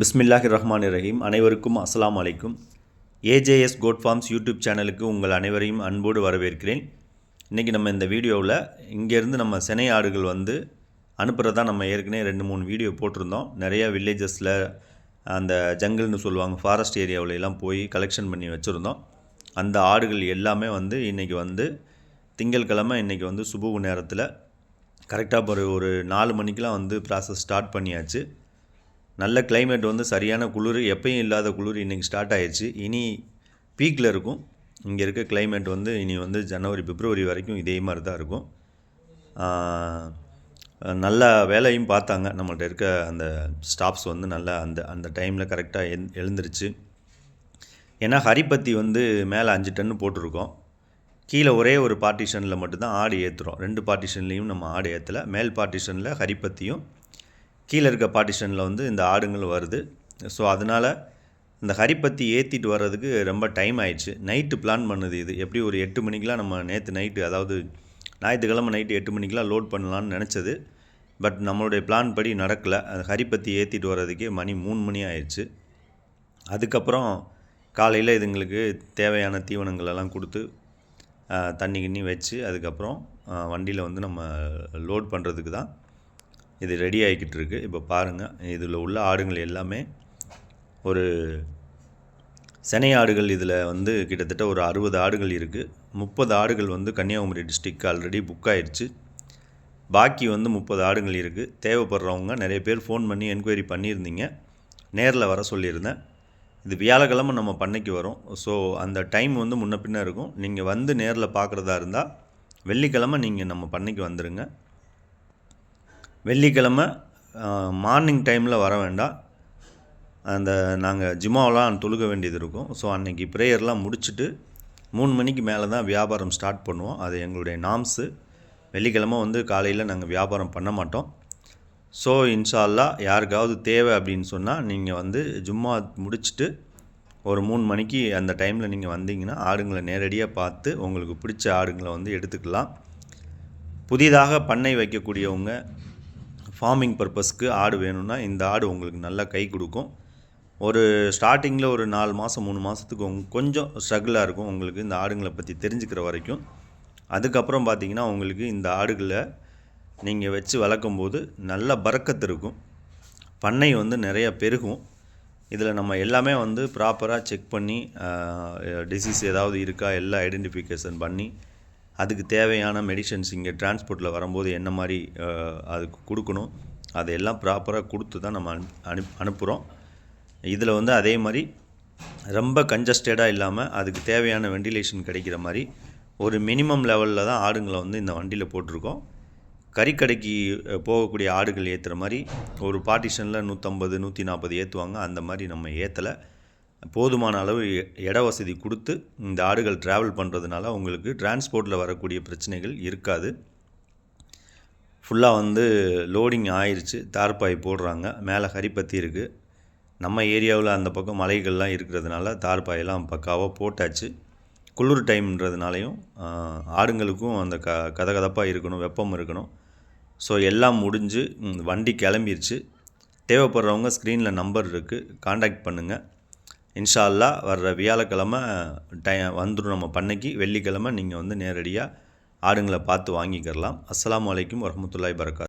பிஸ்மில்லாஹிர் ரஹ்மான் ரஹீம் அனைவருக்கும் அஸ்லாம் அலைக்கும். ஏஜேஎஸ் கோட் ஃபார்ம்ஸ் யூடியூப் சேனலுக்கு உங்கள் அனைவரையும் அன்போடு வரவேற்கிறேன். இன்றைக்கி நம்ம இந்த வீடியோவில் இங்கேருந்து நம்ம செனை ஆடுகள் வந்து அனுப்புகிறதா நம்ம ஏற்கனவே ரெண்டு மூணு வீடியோ போட்டிருந்தோம். நிறைய வில்லேஜஸில் அந்த ஜங்கிள்னு சொல்லுவாங்க ஃபாரஸ்ட் ஏரியாவில் எல்லாம் போய் கலெக்ஷன் பண்ணி வச்சுருந்தோம். அந்த ஆடுகள் எல்லாமே வந்து இன்றைக்கி வந்து திங்கட்கிழமை இன்றைக்கி வந்து சுபு நேரத்தில் கரெக்டாக ஒரு ஒரு நாலு மணிக்கெலாம் வந்து ப்ராசஸ் ஸ்டார்ட் பண்ணியாச்சு. நல்ல கிளைமேட் வந்து சரியான குளிர் எப்பயும் இல்லாத குளிர் இன்றைக்கி ஸ்டார்ட் ஆயிடுச்சு. இனி பீக்கில் இருக்கும். இங்கே இருக்க கிளைமேட் வந்து இனி வந்து ஜனவரி பிப்ரவரி வரைக்கும் இதே மாதிரி தான் இருக்கும். நல்ல வேலையும் பார்த்தாங்க. நம்மள்ட்ட இருக்க அந்த ஸ்டாஃப்ஸ் வந்து நல்லா அந்த அந்த டைமில் கரெக்டாக எந் எழுந்துருச்சு. ஏன்னா ஹரிப்பத்தி வந்து மேலே அஞ்சு டன்னு போட்டிருக்கோம். கீழே ஒரே ஒரு பார்ட்டிஷனில் மட்டும்தான் ஆடு ஏற்றுறோம் ரெண்டு பார்ட்டிஷன்லேயும் நம்ம ஆடு ஏற்றலை மேல் பார்ட்டிஷனில் ஹரிப்பத்தியும் கீழே இருக்க பார்ட்டிஷனில் வந்து இந்த ஆடுங்கள் வருது. ஸோ அதனால் இந்த ஹரிப்பத்தி ஏற்றிட்டு வர்றதுக்கு ரொம்ப டைம் ஆயிடுச்சு. நைட்டு பிளான் பண்ணுது இது. எப்படி ஒரு எட்டு மணிக்கெலாம் நம்ம நேற்று நைட்டு அதாவது ஞாயிற்றுக்கிழமை நைட்டு எட்டு மணிக்கெலாம் லோட் பண்ணலான்னு நினச்சது. பட் நம்மளுடைய பிளான் படி நடக்கலை. அது ஹரிப்பத்தி ஏற்றிட்டு வர்றதுக்கே மணி மூணு மணி ஆயிடுச்சு. அதுக்கப்புறம் காலையில் இதுங்களுக்கு தேவையான தீவனங்கள் எல்லாம் கொடுத்து தண்ணி கிண்ணி வச்சு அதுக்கப்புறம் வண்டியில் வந்து நம்ம லோட் பண்ணுறதுக்கு தான் இது ரெடி ஆகிக்கிட்டு இருக்குது இப்போ பாருங்கள் இதில் உள்ள ஆடுகள் எல்லாமே ஒரு செனை ஆடுகள் இதில் வந்து கிட்டத்தட்ட ஒரு அறுபது ஆடுகள் இருக்குது முப்பது ஆடுகள் வந்து கன்னியாகுமரி டிஸ்ட்ரிக் ஆல்ரெடி புக் ஆயிடுச்சு பாக்கி வந்து முப்பது ஆடுகள் இருக்குது தேவைப்படுறவங்க நிறைய பேர் ஃபோன் பண்ணி என்கொயரி பண்ணியிருந்தீங்க. நேரில் வர சொல்லியிருந்தேன். இது வியாழக்கிழமை நம்ம பண்ணைக்கு வரோம். ஸோ அந்த டைம் வந்து முன்ன பின்ன இருக்கும். நீங்கள் வந்து நேரில் பார்க்குறதா இருந்தால் வெள்ளிக்கிழமை நீங்கள் நம்ம பண்ணைக்கு வந்துடுங்க வெள்ளிக்கிழமை மார்னிங் டைமில் வர வேண்டாம். அந்த நாங்கள் ஜிம்மாவெலாம் தொழுக வேண்டியது இருக்கும். ஸோ அன்னைக்கு ப்ரேயர்லாம் முடிச்சுட்டு மூணு மணிக்கு மேலே தான் வியாபாரம் ஸ்டார்ட் பண்ணுவோம். அது எங்களுடைய நாம்ஸு வெள்ளிக்கிழமை வந்து காலையில் நாங்கள் வியாபாரம் பண்ண மாட்டோம். ஸோ இன்ஷால்லா யாருக்காவது தேவை அப்படின்னு சொன்னால் நீங்கள் வந்து ஜும்மா முடிச்சுட்டு ஒரு மூணு மணிக்கு அந்த டைமில் நீங்கள் வந்தீங்கன்னா ஆடுங்களை நேரடியாக பார்த்து உங்களுக்கு பிடிச்ச ஆடுங்களை வந்து எடுத்துக்கலாம். புதிதாக பண்ணை வைக்கக்கூடியவங்க ஃபார்மிங் பர்பஸ்க்கு ஆடு வேணும்னா இந்த ஆடு உங்களுக்கு நல்லா கை கொடுக்கும். ஒரு ஸ்டார்டிங்கில் ஒரு நாலு மாதம் மூணு மாதத்துக்கு கொஞ்சம் ஸ்ட்ரகிளாக இருக்கும் உங்களுக்கு இந்த ஆடுங்களை பற்றி தெரிஞ்சுக்கிற வரைக்கும். அதுக்கப்புறம் பார்த்தீங்கன்னா உங்களுக்கு இந்த ஆடுகளை நீங்கள் வச்சு வளர்க்கும் போது நல்ல பறக்கத்து இருக்கும். பண்ணை வந்து நிறைய பெருகும். இதில் நம்ம எல்லாமே வந்து ப்ராப்பராக செக் பண்ணி டிசீஸ் ஏதாவது இருக்கா? எல்லாம் ஐடென்டிஃபிகேஷன் பண்ணி அதுக்கு தேவையான மெடிசன்ஸ் இங்கே டிரான்ஸ்போர்ட்டில் வரும்போது என்ன மாதிரி அதுக்கு கொடுக்கணும் அதையெல்லாம் ப்ராப்பராக கொடுத்து தான் நம்ம அனுப் அனுப்புகிறோம் இதில் வந்து அதே மாதிரி ரொம்ப கன்ஜஸ்டடாக இல்லாமல் அதுக்கு தேவையான வெண்டிலேஷன் கிடைக்கிற மாதிரி ஒரு மினிமம் லெவலில் தான் ஆடுங்களை வந்து இந்த வண்டியில் போட்டிருக்கோம். கறிக்கடைக்கு போகக்கூடிய ஆடுகள் ஏற்றுற மாதிரி ஒரு பார்ட்டிஷனில் நூற்றம்பது நூற்றி நாற்பது ஏற்றுவாங்க அந்த மாதிரி நம்ம ஏற்றலை போதுமான அளவு எ- இட வசதி கொடுத்து இந்த ஆடுகள் ட்ராவல் பண்ணுறதுனால உங்களுக்கு டிரான்ஸ்போர்ட்டில் வரக்கூடிய பிரச்சனைகள் இருக்காது. ஃபுல்லாக வந்து லோடிங் ஆயிருச்சு தார்பாய் போடுறாங்க மேலே ஹரிப்பத்தி இருக்குது நம்ம ஏரியாவில் அந்த பக்கம் மலைகள்லாம் இருக்கிறதுனால தார்பாயெல்லாம் பக்காவாக போட்டாச்சு. குளிர் டைம்ன்றதுனாலையும் ஆடுங்களுக்கும் அந்த க கதகதப்பாக இருக்கணும் வெப்பம் இருக்கணும். ஸோ எல்லாம் முடிஞ்சு வண்டி கிளம்பிருச்சு. தேவைப்படுறவங்க ஸ்க்ரீனில் நம்பர் இருக்குது காண்டாக்ட் பண்ணுங்கள் இன்ஷா அல்லாஹ் வர்ற வியாழக்கிழமை டை வந்துடும் நம்ம பண்ணைக்கு. வெள்ளிக்கிழமை நீங்கள் வந்து நேரடியாக ஆடுங்களை பார்த்து வாங்கிக்கிறலாம். அஸ்லாம் அலைக்கும் வரமத்துல்லாய் வரகாத்